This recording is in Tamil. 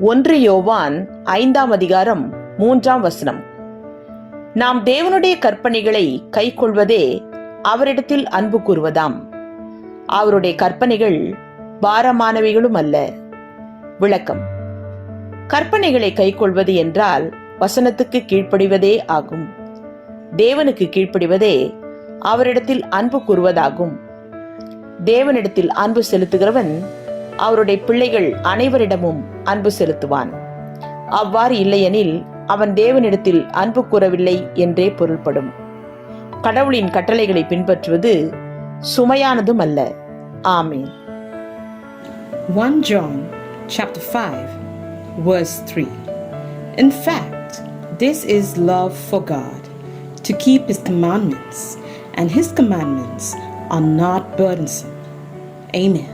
ஒன்று யோவான் ஐந்தாம் அதிகாரம் மூன்றாம் வசனம். நாம் தேவனுடைய கற்பனைகளை கைக்கொள்வதே அவரிடத்தில் அன்பு கூறுவதாம். அவருடைய கற்பனைகள் பாரமானவைகளும் அல்ல. விளக்கம். கற்பனைகளை கைக்கொள்வது என்றால் வசனத்துக்கு கீழ்ப்படிவதே ஆகும். தேவனுக்கு கீழ்ப்படிவதே அவரிடத்தில் அன்பு கூறுவதாகும். தேவனிடத்தில் அன்பு செலுத்துகிறவன் அவருடைய பிள்ளைகள் அனைவரிடமும் அன்பு செலுத்துவான் அவ்வாறு இல்லையெனில் அவன் தேவனிடத்தில் அன்பு கூறவில்லை என்றே பொருள்படும் கடவுளின் கட்டளைகளை பின்பற்றுவது சுமையானதும் அல்ல ஆமீன் 1 John chapter 5 verse 3 In fact this is love for God to keep his commandments and his commandments are not burdensome amen